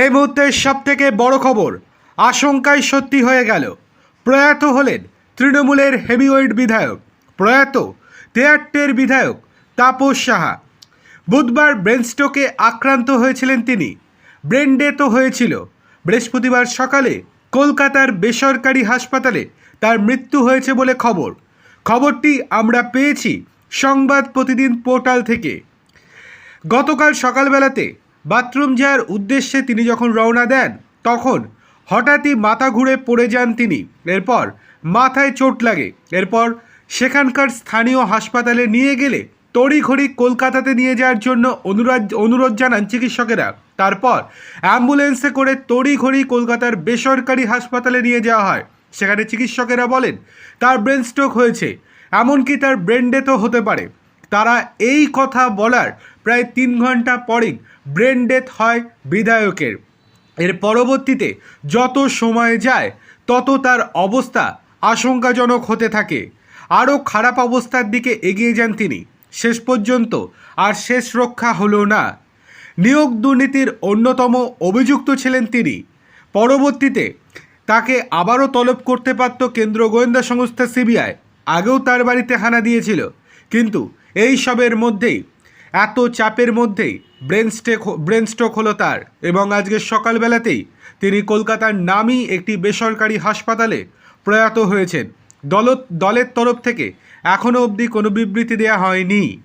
এই মুহূর্তের সব থেকে বড় খবর, আশঙ্কায় সত্যি হয়ে গেল। প্রয়াত হলেন তৃণমূলের হেভিওয়েট বিধায়ক, প্রয়াত তেয়াট্টের বিধায়ক তাপস সাহা। বুধবার ব্রেনস্ট্রোকে আক্রান্ত হয়েছিলেন তিনি। ব্রেন তো হয়েছিল। বৃহস্পতিবার সকালে কলকাতার বেসরকারি হাসপাতালে তার মৃত্যু হয়েছে বলে খবর। খবরটি আমরা পেয়েছি সংবাদ প্রতিদিন পোর্টাল থেকে। গতকাল সকালবেলাতে বাথরুম যাওয়ার উদ্দেশ্যে তিনি যখন রওনা দেন, তখন হঠাৎই মাথা ঘুরে পড়ে যান তিনি। এরপর মাথায় চোট লাগে। এরপর সেখানকার স্থানীয় হাসপাতালে নিয়ে গেলে তড়িঘড়ি কলকাতাতে নিয়ে যাওয়ার জন্য অনুরোধ অনুরোধ জানান চিকিৎসকেরা। তারপর অ্যাম্বুলেন্সে করে তড়িঘড়ি কলকাতার বেসরকারি হাসপাতালে নিয়ে যাওয়া হয়। সেখানে চিকিৎসকেরা বলেন, তার ব্রেন স্ট্রোক হয়েছে। এমনকি তার ব্রেন ডেথও হতে পারে। তারা এই কথা বলার প্রায় তিন ঘণ্টা পরেই ব্রেন ডেথ হয় বিধায়কের। এর পরবর্তীতে যত সময় যায়, তত তার অবস্থা আশঙ্কাজনক হতে থাকে। আরও খারাপ অবস্থার দিকে এগিয়ে যান তিনি। শেষ পর্যন্ত আর শেষ রক্ষা হলো না। নিয়োগ দুর্নীতির অন্যতম অভিযুক্ত ছিলেন তিনি। পরবর্তীতে তাকে আবারও তলব করতে পারত কেন্দ্র গোয়েন্দা সংস্থা সিবিআই। আগেও তার বাড়িতে হানা দিয়েছিল। কিন্তু এই সবের মধ্যেই এত চাপের মধ্যেই ব্রেন স্টেক ব্রেন স্ট্রোক হলো তার এবং আজকে সকালবেলাতেই তিনি কলকাতার নামই একটি বেসরকারি হাসপাতালে প্রয়াত হয়েছেন। দল দলের তরফ থেকে এখনও অবধি কোনো বিবৃতি দেওয়া হয়নি।